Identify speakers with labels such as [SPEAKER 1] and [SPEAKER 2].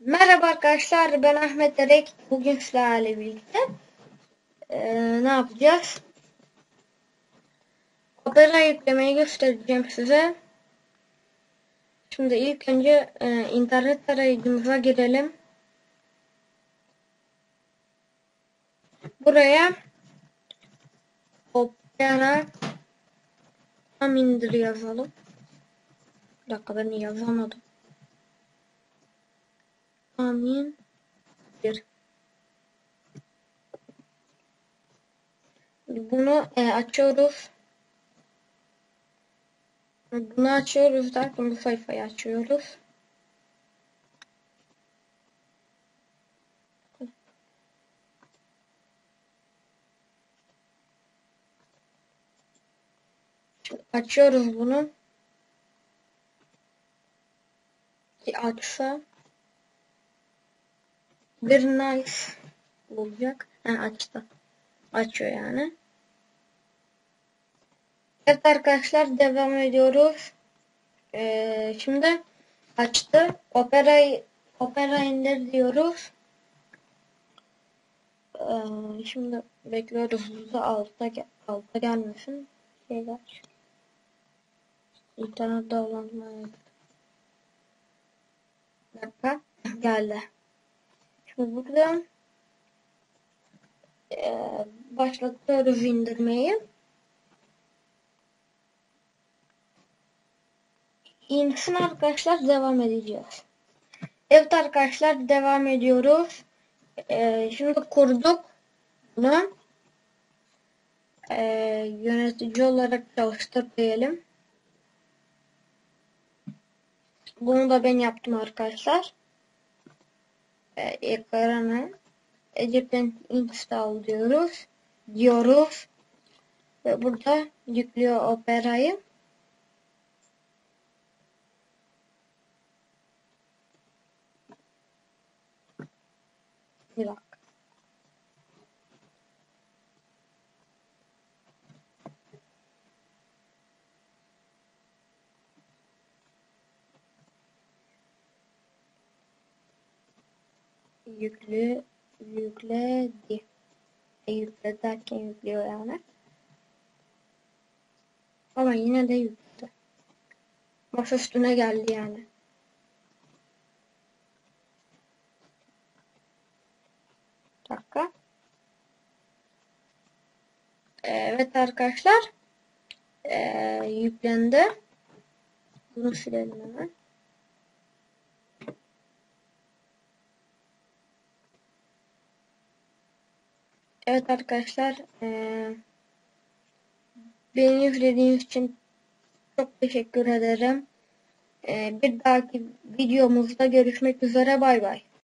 [SPEAKER 1] Merhaba arkadaşlar ben Ahmet Derek. Bugün sizlerle birlikte eee, ne yapacağız? Opera yüklemeyi göstereceğim size. Şimdi ilk önce eee, internet tarayıcımıza girelim. Buraya Opera tam indir yazalım. Bir dakika ben yazamadım. Amin. Bir. Bunu e, açıyoruz. Bunu açıyoruz derken bu sayfayı açıyoruz. Şimdi açıyoruz bunu. Ki açsa bir nice olacak. Ha, açtı. Açıyor yani. Evet arkadaşlar devam ediyoruz. Ee, şimdi açtı. Opera'yı Opera indir diyoruz. Ee, şimdi bekliyoruz. Altta, altta gelmesin. Şeyler. İnternet. Bir dakika. Geldi. Şimdi burada e, başlatıyoruz indirmeyi. İnsin arkadaşlar devam edeceğiz. Evet arkadaşlar devam ediyoruz. E, şimdi kurduk bunu. E, yönetici olarak çalıştır diyelim. Bunu da ben yaptım arkadaşlar e, ekranı Egypt'ten install diyoruz. Diyoruz. Ve burada yüklüyor operayı. Bir dakika. Yüklü yükledi. E, yükledi derken yüklüyor yani. Ama yine de yükledi. Masa üstüne geldi yani. Bir dakika. Evet arkadaşlar. Ee, yüklendi. Bunu silelim hemen. Evet arkadaşlar eee beni izlediğiniz için çok teşekkür ederim. Eee bir dahaki videomuzda görüşmek üzere bay bay.